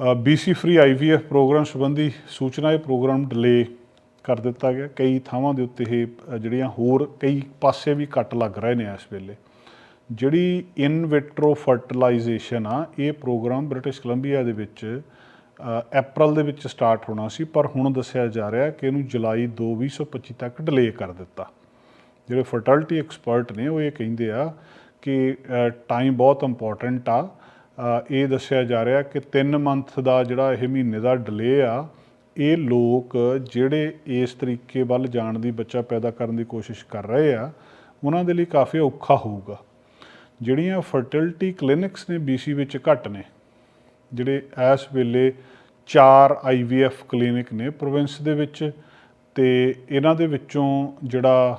BC free IVF programme ਸੰਬੰਧੀ ਸੂਚਨਾ ਇਹ ਪ੍ਰੋਗਰਾਮ ਡਿਲੇ ਕਰ ਦਿੱਤਾ ਗਿਆ। ਕਈ ਥਾਵਾਂ ਦੇ ਉੱਤੇ ਇਹ ਜਿਹੜੀਆਂ ਹੋਰ ਕਈ ਪਾਸੇ ਵੀ ਕੱਟ ਲੱਗ ਰਹੇ ਨੇ ਇਸ ਵੇਲੇ। ਜਿਹੜੀ ਇਨ ਵਿਟਰੋ ਫਰਟੀਲਾਈਜੇਸ਼ਨ ਆ ਇਹ ਪ੍ਰੋਗਰਾਮ ਬ੍ਰਿਟਿਸ਼ ਕੋਲੰਬੀਆ ਦੇ ਵਿੱਚ ਅ, ਅਪ੍ਰੈਲ ਦੇ ਵਿੱਚ ਸਟਾਰਟ ਹੋਣਾ ਸੀ ਪਰ ਹੁਣ ਦੱਸਿਆ ਜਾ ਰਿਹਾ ਕਿ ਇਹਨੂੰ ਜੁਲਾਈ 2 2025 ਤੱਕ ਡਿਲੇ ਕਰ ਦਿੱਤਾ। ਜਿਹੜੇ ਫਰਟੀਲਿਟੀ ਐਕਸਪਰਟ ਨੇ ਉਹ ਇਹ ਕਹਿੰਦੇ ਆ ਕਿ ਟਾਈਮ ਬਹੁਤ ਇੰਪੋਰਟੈਂਟ ਆ। ਇਹ ਦੱਸਿਆ ਜਾ ਰਿਹਾ ਕਿ 3 ਮੰਥ ਦਾ ਜਿਹੜਾ ਇਹ ਮਹੀਨੇ ਦਾ ਡਿਲੇ ਆ, ਇਹ ਲੋਕ ਜਿਹੜੇ ਇਸ ਤਰੀਕੇ ਵੱਲ ਜਾਣ ਦੀ ਬੱਚਾ ਪੈਦਾ ਕਰਨ ਦੀ ਕੋਸ਼ਿਸ਼ ਕਰ ਰਹੇ ਆ, ਉਹਨਾਂ ਦੇ ਲਈ ਕਾਫੀ ਔਖਾ ਹੋਊਗਾ। ਜਿਹੜੀਆਂ ਫਰਟਿਲਿਟੀ ਕਲੀਨਿਕਸ ਨੇ BC ਵਿੱਚ ਘੱਟ ਨੇ, ਜਿਹੜੇ ਇਸ ਵੇਲੇ 4 IVF ਕਲੀਨਿਕ ਨੇ ਪ੍ਰੋਵਿੰਸ ਦੇ ਵਿੱਚ, ਤੇ ਇਹਨਾਂ ਦੇ ਵਿੱਚੋਂ ਜਿਹੜਾ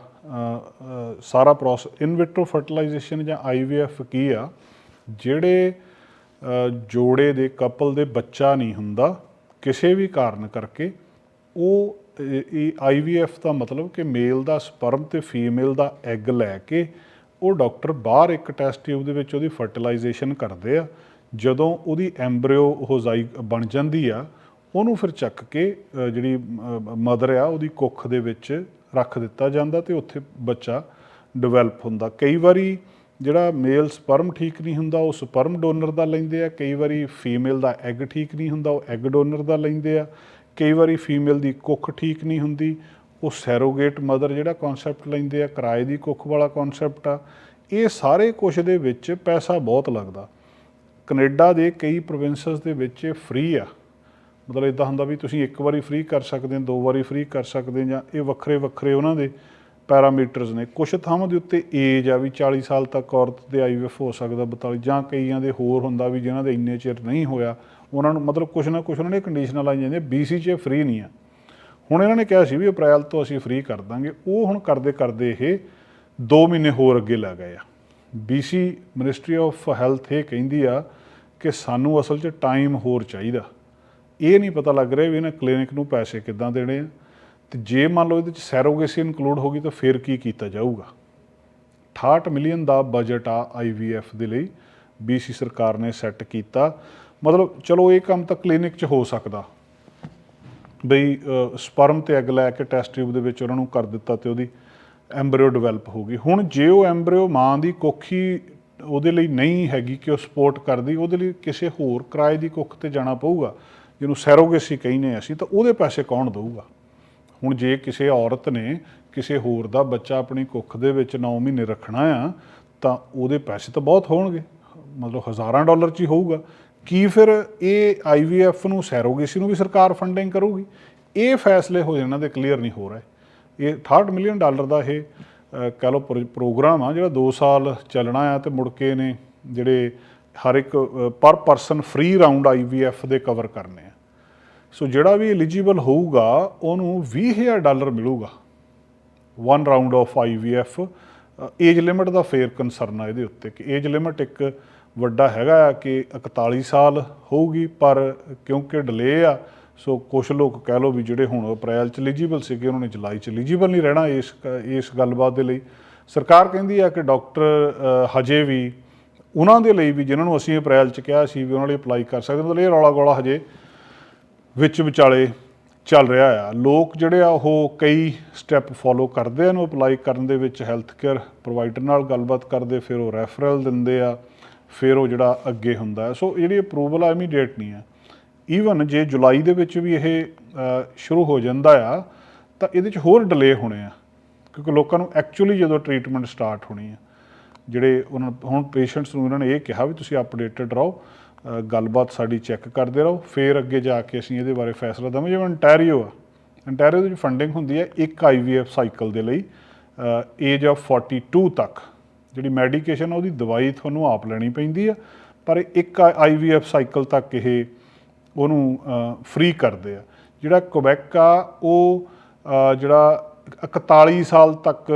ਸਾਰਾ ਪ੍ਰੋਸੈਸ ਇਨ ਵਿਟਰੋ ਫਰਟੀਲਾਈਜੇਸ਼ਨ ਜਾਂ IVF ਕੀ ਆ, ਜਿਹੜੇ ਜੋੜੇ ਦੇ ਕਪਲ ਦੇ ਬੱਚਾ ਨਹੀਂ ਹੁੰਦਾ, ਕਿਸੇ ਵੀ ਕਾਰਨ ਕਰਕੇ, ਉਹ ਇਹ- ਇਹ IVF ਦਾ ਮਤਲਬ ਕਿ ਮੇਲ ਦਾ ਸਪਰਮ ਤੇ ਫੀਮੇਲ ਦਾ ਐਗ ਲੈ ਕੇ, ਉਹ ਡਾਕਟਰ ਬਾਹਰ ਇੱਕ ਟੈਸਟ ਟਿਊਬ ਦੇ ਵਿੱਚ ਉਹਦੀ ਫਰਟੀਲਾਈਜੇਸ਼ਨ ਕਰਦੇ ਆ, ਜਦੋਂ ਉਹਦੀ ਐਮਬ੍ਰਿਓ ਉਹ ਜ਼ਾਈ, ਬਣ ਜਾਂਦੀ ਆ, ਉਹਨੂੰ ਫਿਰ ਚੱਕ ਕੇ ਜਿਹੜੀ ਮਦਰ ਆ, ਉਹਦੀ ਕੁੱਖ ਦੇ ਵਿੱਚ ਰੱਖ ਦਿੱਤਾ ਜਾਂਦਾ ਤੇ ਉੱਥੇ ਬੱਚਾ ਡਿਵੈਲਪ ਹੁੰਦਾ। ਕਈ ਵਾਰੀ ਜਿਹੜਾ ਮੇਲ ਸਪਰਮ ਠੀਕ ਨਹੀਂ ਹੁੰਦਾ, ਉਹ ਸਪਰਮ ਡੋਨਰ ਦਾ ਲੈਂਦੇ ਆ। ਕਈ ਵਾਰੀ ਫੀਮੇਲ ਦਾ ਐਗ ਠੀਕ ਨਹੀਂ ਹੁੰਦਾ, ਉਹ ਐਗ ਡੋਨਰ ਦਾ ਲੈਂਦੇ ਆ। ਕਈ ਵਾਰੀ ਫੀਮੇਲ ਦੀ ਕੁੱਖ ਠੀਕ ਨਹੀਂ ਹੁੰਦੀ, ਉਹ ਸੈਰੋਗੇਟ ਮਦਰ ਜਿਹੜਾ ਕਨਸੈਪਟ ਲੈਂਦੇ ਆ, ਕਿਰਾਏ ਦੀ ਕੁੱਖ ਵਾਲਾ ਕਨਸੈਪਟ ਆ। ਇਹ ਸਾਰੇ ਕੁਝ ਦੇ ਵਿੱਚ ਪੈਸਾ ਬਹੁਤ ਲੱਗਦਾ। ਕੈਨੇਡਾ ਦੇ ਕਈ ਪ੍ਰੋਵਿੰਸਸ ਦੇ ਵਿੱਚ ਫ੍ਰੀ ਆ। ਮਤਲਬ ਇਦਾਂ ਹੁੰਦਾ ਵੀ ਤੁਸੀਂ ਇੱਕ ਵਾਰੀ ਫ੍ਰੀ ਕਰ ਸਕਦੇ ਹੋ, ਦੋ ਵਾਰੀ ਫ੍ਰੀ ਕਰ ਸਕਦੇ ਜਾਂ ਇਹ ਵੱਖਰੇ ਵੱਖਰੇ ਉਹਨਾਂ ਦੇ ਪੈਰਾਮੀਟਰਸ ਨੇ। ਕੁਝ ਥਾਵਾਂ ਦੇ ਉੱਤੇ ਏਜ ਆ ਵੀ 40 ਸਾਲ ਤੱਕ ਔਰਤ ਦੇ ਆਈਵੀਐਫ ਹੋ ਸਕਦਾ 42 ਜਾਂ ਕਈਆਂ ਦੇ ਹੋਰ ਹੁੰਦਾ ਵੀ ਜਿਨ੍ਹਾਂ ਦੇ ਇੰਨੇ ਚਿਰ ਨਹੀਂ ਹੋਇਆ। ਉਹਨਾਂ ਨੂੰ ਮਤਲਬ ਕੁਝ ਨਾ ਕੁਝ ਉਹਨਾਂ ਨੇ ਕੰਡੀਸ਼ਨਾਂ ਲਾਈਆਂ ਜਾਂਦੀਆਂ ਬੀਸੀ 'ਚ ਫ੍ਰੀ ਨਹੀਂ ਆ। ਹੁਣ ਇਹਨਾਂ ਨੇ ਕਿਹਾ ਸੀ ਵੀ ਅਪ੍ਰੈਲ ਤੋਂ ਅਸੀਂ ਫ੍ਰੀ ਕਰ ਦਾਂਗੇ। ਉਹ ਹੁਣ ਕਰਦੇ ਕਰਦੇ ਇਹ 2 ਮਹੀਨੇ ਹੋਰ ਅੱਗੇ ਲੈ ਗਏ ਆ। ਬੀਸੀ ਮਿਨਿਸਟਰੀ ਆਫ ਹੈਲਥ ਇਹ ਕਹਿੰਦੀ ਆ ਕਿ ਸਾਨੂੰ ਅਸਲ 'ਚ ਟਾਈਮ ਹੋਰ ਚਾਹੀਦਾ। ਇਹ ਨਹੀਂ ਪਤਾ ਲੱਗ ਰਿਹਾ ਵੀ ਇਹਨਾਂ ਕਲੀਨਿਕ ਨੂੰ ਪੈਸੇ ਕਿੱਦਾਂ ਦੇਣੇ ਆ। ਤੇ ਜੇ ਮੰਨ ਲਓ ਇਹਦੇ 'ਚ ਸੈਰੋਗੇਸੀ ਇਨਕਲੂਡ ਹੋ ਗਈ ਤਾਂ ਫਿਰ ਕੀ ਕੀਤਾ ਜਾਊਗਾ? 68 ਮਿਲੀਅਨ ਦਾ ਬਜਟ ਆ ਆਈਵੀਐਫ ਦੇ ਲਈ ਬੀਸੀ ਸਰਕਾਰ ਨੇ ਸੈੱਟ ਕੀਤਾ। ਮਤਲਬ ਚਲੋ ਇਹ ਕੰਮ ਤਾਂ ਕਲੀਨਿਕ 'ਚ ਹੋ ਸਕਦਾ। ਬਈ ਸਪਰਮ ਤੇ ਐਗ ਲੈ ਕੇ ਟੈਸਟ ਟਿਊਬ ਦੇ ਵਿੱਚ ਉਹਨਾਂ ਨੂੰ ਕਰ ਦਿੱਤਾ ਤੇ ਉਹਦੀ ਐਮਬ੍ਰਿਓ ਡਿਵੈਲਪ ਹੋ ਗਈ। ਹੁਣ ਜੇ ਉਹ ਐਮਬ੍ਰਿਓ ਮਾਂ ਦੀ ਕੋਖੀ ਉਹਦੇ ਲਈ ਨਹੀਂ ਹੈਗੀ ਕਿ ਉਹ ਸਪੋਰਟ ਕਰਦੀ, ਉਹਦੇ ਲਈ ਕਿਸੇ ਹੋਰ ਕਿਰਾਏ ਦੀ ਕੁੱਖ ਤੇ ਜਾਣਾ ਪਊਗਾ, ਜਿਹਨੂੰ ਸੈਰੋਗੇਸੀ ਕਹਿੰਦੇ ਅਸੀਂ, ਤਾਂ ਉਹਦੇ ਪੈਸੇ ਕੌਣ ਦੇਊਗਾ? ਹੁਣ ਜੇ ਕਿਸੇ ਔਰਤ ਨੇ ਕਿਸੇ ਹੋਰ ਦਾ ਬੱਚਾ ਆਪਣੀ ਕੁੱਖ ਦੇ ਵਿੱਚ 9 ਮਹੀਨੇ ਰੱਖਣਾ ਆ ਤਾਂ ਉਹਦੇ ਪੈਸੇ ਤਾਂ ਬਹੁਤ ਹੋਣਗੇ। ਮਤਲਬ ਹਜ਼ਾਰਾਂ ਡਾਲਰ ਚ ਹੀ ਹੋਊਗਾ। ਕੀ ਫਿਰ ਇਹ ਆਈਵੀਐਫ ਨੂੰ ਸੈਰੋਗੇਸੀ ਨੂੰ ਵੀ ਸਰਕਾਰ ਫੰਡਿੰਗ ਕਰੂਗੀ? ਇਹ ਫੈਸਲੇ ਹੋ ਜਾਣਾ ਦੇ ਕਲੀਅਰ ਨਹੀਂ ਹੋ ਰਹੇ। ਇਹ 68 ਮਿਲੀਅਨ ਡਾਲਰ ਦਾ ਇਹ ਅ, ਕਹਿ ਲਓ ਪ੍ਰੋ- ਪ੍ਰੋਗਰਾਮ ਆ ਜਿਹੜਾ 2 ਸਾਲ ਚੱਲਣਾ ਆ ਤੇ ਮੁੜ ਕੇ ਨੇ ਜਿਹੜੇ ਹਰ ਇੱਕ per person free round IVF ਦੇ ਕਵਰ ਕਰਨੇ ਆ। ਸੋ ਜਿਹੜਾ ਵੀ ਐਲੀਜੀਬਲ ਹੋਊਗਾ ਉਹਨੂੰ 20000 ਡਾਲਰ ਮਿਲੂਗਾ one round of IVF age limit ਦਾ ਫੇਰ ਕੰਸਰਨ ਆ ਇਹਦੇ ਉੱਤੇ ਕਿ ਏਜ ਲਿਮਿਟ ਇੱਕ ਵੱਡਾ ਹੈਗਾ ਆ ਕਿ 41 ਸਾਲ ਹੋਊਗੀ, ਪਰ ਕਿਉਂਕਿ ਡਿਲੇ ਆ ਸੋ ਕੁਝ ਲੋਕ ਕਹਿ ਲਓ ਵੀ ਜਿਹੜੇ ਹੁਣ ਅਪ੍ਰੈਲ ਚ ਐਲੀਜੀਬਲ ਸੀਗੇ, ਉਹਨਾਂ ਨੇ ਜੁਲਾਈ ਚ ਐਲੀਜੀਬਲ ਨਹੀਂ ਰਹਿਣਾ ਇਸ ਕ- ਇਸ ਗੱਲਬਾਤ ਦੇ ਲਈ। ਸਰਕਾਰ ਕਹਿੰਦੀ ਆ ਕਿ ਡਾਕਟਰ ਹਜੇ ਵੀ ਉਹਨਾਂ ਦੇ ਲਈ ਵੀ ਜਿਨ੍ਹਾਂ ਨੂੰ ਅਸੀਂ ਅਪ੍ਰੈਲ ਚ ਕਿਹਾ ਸੀ ਵੀ ਉਹਨਾਂ ਲਈ ਅਪਲਾਈ ਕਰ ਸਕਦੇ ਮਤਲਬ ਇਹ ਰੌਲਾ ਗੋਲਾ ਹਜੇ ਵਿੱਚ ਵਿਚਾਲੇ ਚੱਲ ਰਿਹਾ ਆ। ਲੋਕ ਜਿਹੜੇ ਆ, ਉਹ ਕਈ ਸਟੈਪ ਫੋਲੋ ਕਰਦੇ ਆ ਨੂੰ ਅਪਲਾਈ ਕਰਨ ਦੇ ਵਿੱਚ ਹੈਲਥ ਕੇਅਰ ਪ੍ਰੋਵਾਈਡਰ ਨਾਲ ਗੱਲਬਾਤ ਕਰਦੇ, ਫਿਰ ਉਹ ਰੈਫਰਲ ਦਿੰਦੇ ਆ, ਫਿਰ ਉਹ ਜਿਹੜਾ ਅੱਗੇ ਹੁੰਦਾ ਹੈ। ਸੋ ਜਿਹੜੀ ਅਪਰੂਵਲ ਆ ਇਮੀਡੀਏਟ ਨਹੀਂ ਆ। ਈਵਨ ਜੇ ਜੁਲਾਈ ਦੇ ਵਿੱਚ ਵੀ ਇਹ ਸ਼ੁਰੂ ਹੋ ਜਾਂਦਾ ਆ, ਤਾਂ ਇਹਦੇ ਚ ਹੋਰ ਡਿਲੇ ਹੋਣੇ ਆ। ਕਿਉਂਕਿ ਲੋਕਾਂ ਨੂੰ ਐਕਚੁਅਲੀ ਜਦੋਂ ਟ੍ਰੀਟਮੈਂਟ ਸਟਾਰਟ ਹੋਣੀ ਆ, ਜਿਹੜੇ ਉਹਨਾਂ, ਹੁਣ ਪੇਸ਼ੈਂਟਸ ਨੂੰ ਇਹਨਾਂ ਨੇ ਇਹ ਕਿਹਾ ਵੀ ਤੁਸੀਂ ਅਪਡੇਟਡ ਰਹੋ ਗੱਲਬਾਤ ਸਾਡੀ ਚੈੱਕ ਕਰਦੇ ਰਹੋ, ਫਿਰ ਅੱਗੇ ਜਾ ਕੇ ਅਸੀਂ ਇਹਦੇ ਬਾਰੇ ਫੈਸਲਾ ਦਵਾਂਗੇ। ਜਿਵੇਂ ਅੰਟੈਰੀਓ ਆ ਅੰਟੈਰੀਓ ਦੇ ਵਿੱਚ ਫੰਡਿੰਗ ਹੁੰਦੀ ਹੈ ਇੱਕ ਆਈਵੀਐਫ ਸਾਈਕਲ ਦੇ ਲਈ ਏਜ ਆਫ 42 ਤੱਕ। ਜਿਹੜੀ ਮੈਡੀਕੇਸ਼ਨ ਉਹਦੀ ਦਵਾਈ ਤੁਹਾਨੂੰ ਆਪ ਲੈਣੀ ਪੈਂਦੀ ਆ, ਪਰ ਇੱਕ ਆਈਵੀਐਫ ਸਾਈਕਲ ਤੱਕ ਇਹ ਉਹਨੂੰ ਫ੍ਰੀ ਕਰਦੇ ਆ। ਜਿਹੜਾ ਕੁਬੈਕ ਆ, ਉਹ ਜਿਹੜਾ 41 ਸਾਲ ਤੱਕ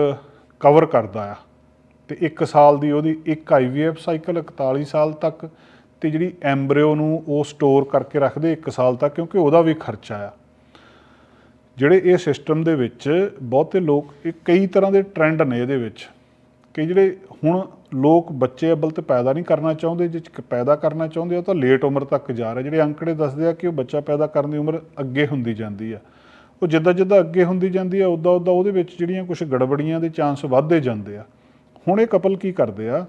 ਕਵਰ ਕਰਦਾ ਆ। ਤੇ 1 ਸਾਲ ਦੀ ਉਹਦੀ ਇੱਕ ਆਈਵੀਐਫ ਸਾਈਕਲ 41 ਸਾਲ ਤੱਕ ਤੇ ਜਿਹੜੀ ਐਮਬ੍ਰਿਓ ਨੂੰ ਉਹ ਸਟੋਰ ਕਰਕੇ ਰੱਖਦੇ 1 ਸਾਲ ਤੱਕ, ਕਿਉਂਕਿ ਉਹਦਾ ਵੀ ਖਰਚਾ ਆ। ਜਿਹੜੇ ਇਹ ਸਿਸਟਮ ਦੇ ਵਿੱਚ ਬਹੁਤੇ ਲੋਕ, ਇਹ ਕਈ ਤਰ੍ਹਾਂ ਦੇ ਟ੍ਰੈਂਡ ਨੇ ਇਹਦੇ ਵਿੱਚ ਕਿ ਜਿਹੜੇ ਹੁਣ ਲੋਕ ਬੱਚੇ ਅਬਲ ਤੇ ਪੈਦਾ ਨਹੀਂ ਕਰਨਾ ਚਾਹੁੰਦੇ, ਜੇ ਪੈਦਾ ਕਰਨਾ ਚਾਹੁੰਦੇ ਉਹ ਤਾਂ ਲੇਟ ਉਮਰ ਤੱਕ ਜਾ ਰਹੇ ਜਿਹੜੇ ਅੰਕੜੇ ਦੱਸਦੇ ਆ ਕਿ ਉਹ ਬੱਚਾ ਪੈਦਾ ਕਰਨ ਦੀ ਉਮਰ ਅੱਗੇ ਹੁੰਦੀ ਜਾਂਦੀ ਆ। ਉਹ ਜਿੱਦਾਂ ਜਿੱਦਾਂ ਅੱਗੇ ਹੁੰਦੀ ਜਾਂਦੀ ਆ ਉਦਾਂ ਉਦਾਂ ਉਹਦੇ ਵਿੱਚ ਜਿਹੜੀਆਂ ਕੁਝ ਗੜਬੜੀਆਂ ਦੇ ਚਾਂਸ ਵੱਧਦੇ ਜਾਂਦੇ ਆ। ਹੁਣ ਇਹ ਕਪਲ ਕੀ ਕਰਦੇ ਆ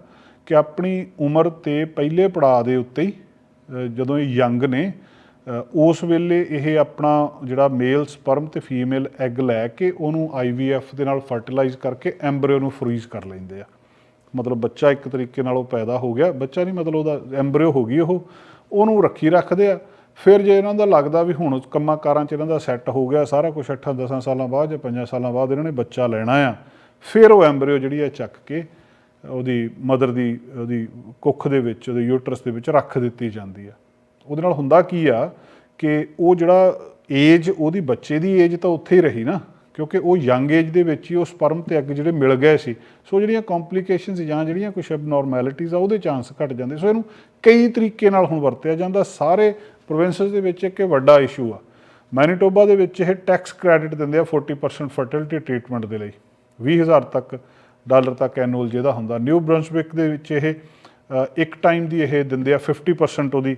ਕਿ ਆਪਣੀ ਉਮਰ ਤੇ ਪਹਿਲੇ ਪੜਾਅ ਦੇ ਉੱਤੇ ਹੀ ਜਦੋਂ ਇਹ ਯੰਗ ਨੇ ਉਸ ਵੇਲੇ ਇਹ ਆਪਣਾ ਜਿਹੜਾ ਮੇਲ ਸਪਰਮ ਤੇ ਫੀਮੇਲ ਐਗ ਲੈ ਕੇ ਉਹਨੂੰ ਆਈਵੀਐਫ ਦੇ ਨਾਲ ਫਰਟੀਲਾਈਜ਼ ਕਰਕੇ ਐਮਬ੍ਰਿਓ ਨੂੰ ਫਰੀਜ਼ ਕਰ ਲੈਂਦੇ ਆ। ਮਤਲਬ ਬੱਚਾ ਇੱਕ ਤਰੀਕੇ ਨਾਲ ਉਹ ਪੈਦਾ ਹੋ ਗਿਆ। ਬੱਚਾ ਨਹੀਂ ਮਤਲਬ ਉਹਦਾ ਐਮਬ੍ਰਿਓ ਹੋ ਗਈ ਉਹ। ਉਹਨੂੰ ਰੱਖੀ ਰੱਖਦੇ ਆ। ਫਿਰ ਜੇ ਇਹਨਾਂ ਦਾ ਲੱਗਦਾ ਵੀ ਹੁਣ ਕੰਮਾਂ ਕਾਰਾਂ 'ਚ ਇਹਨਾਂ ਦਾ ਸੈੱਟ ਹੋ ਗਿਆ, ਸਾਰਾ ਕੁਝ 8-10 ਸਾਲਾਂ ਬਾਅਦ ਜਾਂ 5 ਸਾਲਾਂ ਬਾਅਦ ਇਹਨਾਂ ਨੇ ਬੱਚਾ ਲੈਣਾ ਆ, ਫਿਰ ਉਹ ਐਮਬ੍ਰਿਓ ਜਿਹੜੀ ਆ ਚੱਕ ਕੇ ਉਹਦੀ ਮਦਰ ਦੀ, ਉਹਦੀ ਕੁੱਖ ਦੇ ਵਿੱਚ, ਉਹਦੇ ਯੂਟਰਸ ਦੇ ਵਿੱਚ ਰੱਖ ਦਿੱਤੀ ਜਾਂਦੀ ਆ। ਉਹਦੇ ਨਾਲ ਹੁੰਦਾ ਕੀ ਆ ਕਿ ਉਹ ਜਿਹੜਾ ਏਜ ਉਹਦੀ ਬੱਚੇ ਦੀ ਏਜ ਤਾਂ ਉੱਥੇ ਹੀ ਰਹੀ ਨਾ, ਕਿਉਂਕਿ ਉਹ ਯੰਗ ਏਜ ਦੇ ਵਿੱਚ ਹੀ ਉਹ ਸਪਰਮ ਤੇ ਐਗ ਜਿਹੜੇ ਮਿਲ ਗਏ ਸੀ। ਸੋ ਜਿਹੜੀਆਂ ਕੰਪਲਿਕੇਸ਼ਨਸ ਜਾਂ ਜਿਹੜੀਆਂ ਕੁਝ ਅਬਨੋਰਮੈਲਿਟੀਜ਼ ਆ, ਉਹਦੇ ਚਾਂਸ ਘਟ ਜਾਂਦੇ। ਸੋ ਇਹਨੂੰ ਕਈ ਤਰੀਕੇ ਨਾਲ ਹੁਣ ਵਰਤਿਆ ਜਾਂਦਾ। ਸਾਰੇ ਪ੍ਰੋਵਿੰਸਸ ਦੇ ਵਿੱਚ ਇੱਕ ਇਹ ਵੱਡਾ ਇਸ਼ੂ ਆ। ਮੈਨੀਟੋਬਾ ਦੇ ਵਿੱਚ ਇਹ ਟੈਕਸ ਕ੍ਰੈਡਿਟ ਦਿੰਦੇ ਆ 40% ਫਰਟਿਲਿਟੀ ਟ੍ਰੀਟਮੈਂਟ ਦੇ ਲਈ। 20000 ਤੱਕ ਡਾਲਰ ਤੱਕ ਐਨੂਅਲ ਜਿਹਦਾ ਹੁੰਦਾ। ਨਿਊ ਬ੍ਰੰਸਵਿਕ ਦੇ ਵਿੱਚ ਇਹ ਇੱਕ ਟਾਈਮ ਦੀ ਇਹ ਦਿੰਦੇ ਆ 50% ਉਹਦੀ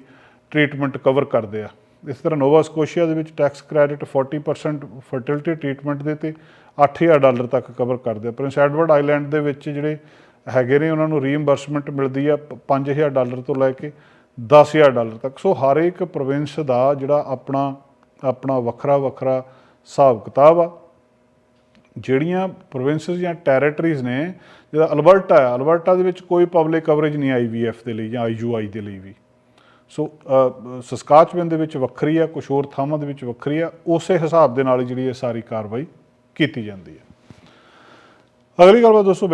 ਟ੍ਰੀਟਮੈਂਟ ਕਵਰ ਕਰਦੇ ਆ। ਇਸ ਤਰ੍ਹਾਂ ਨੋਵਾ ਸਕੋਸ਼ੀਆ ਦੇ ਵਿੱਚ ਟੈਕਸ ਕ੍ਰੈਡਿਟ 40% ਫਰਟਿਲਿਟੀ ਟ੍ਰੀਟਮੈਂਟ ਦੇ ਤੇ 8000 ਡਾਲਰ ਤੱਕ ਕਵਰ ਕਰਦੇ ਆ। ਪ੍ਰਿੰਸ ਐਡਵਰਡ ਆਈਲੈਂਡ ਦੇ ਵਿੱਚ ਜਿਹੜੇ ਹੈਗੇ ਨੇ, ਉਹਨਾਂ ਨੂੰ ਰੀਇੰਬਰਸਮੈਂਟ ਮਿਲਦੀ ਆ 5000 ਡਾਲਰ ਤੋਂ ਲੈ ਕੇ 10000 ਡਾਲਰ ਤੱਕ। ਸੋ ਹਰ ਇੱਕ ਪ੍ਰੋਵਿੰਸ ਦਾ ਜਿਹੜਾ ਆਪਣਾ ਆਪਣਾ ਵੱਖਰਾ ਵੱਖਰਾ ਹਿਸਾਬ ਕਿਤਾਬ ਆ। ਜਿਹੜੀਆਂ ਪ੍ਰੋਵਿੰਸਸ ਜਾਂ ਟੈਰੀਟਰੀਜ਼ ਨੇ ਜਿਹੜਾ ਅਲਬਰਟਾ ਹੈ ਅਲਬਰਟਾ ਦੇ ਵਿੱਚ ਕੋਈ ਪਬਲਿਕ ਕਵਰੇਜ ਨਹੀਂ ਆਈਵੀਐਫ ਦੇ ਲਈ ਜਾਂ ਆਈਯੂਆਈ ਦੇ ਲਈ ਵੀ। ਸੋ ਸਸਕਾਚਵਨ ਦੇ ਵਿੱਚ ਵੱਖਰੀ ਆ ਕੁਝ ਹੋਰ ਥਾਵਾਂ ਦੇ ਵਿੱਚ ਵੱਖਰੀ ਆ, ਉਸੇ ਹਿਸਾਬ ਦੇ ਨਾਲ ਜਿਹੜੀ ਇਹ ਸਾਰੀ ਕਾਰਵਾਈ ਕੀਤੀ ਜਾਂਦੀ ਹੈ ਅਗਲੀ ਗੱਲਬਾਤ ਦੋਸਤੋ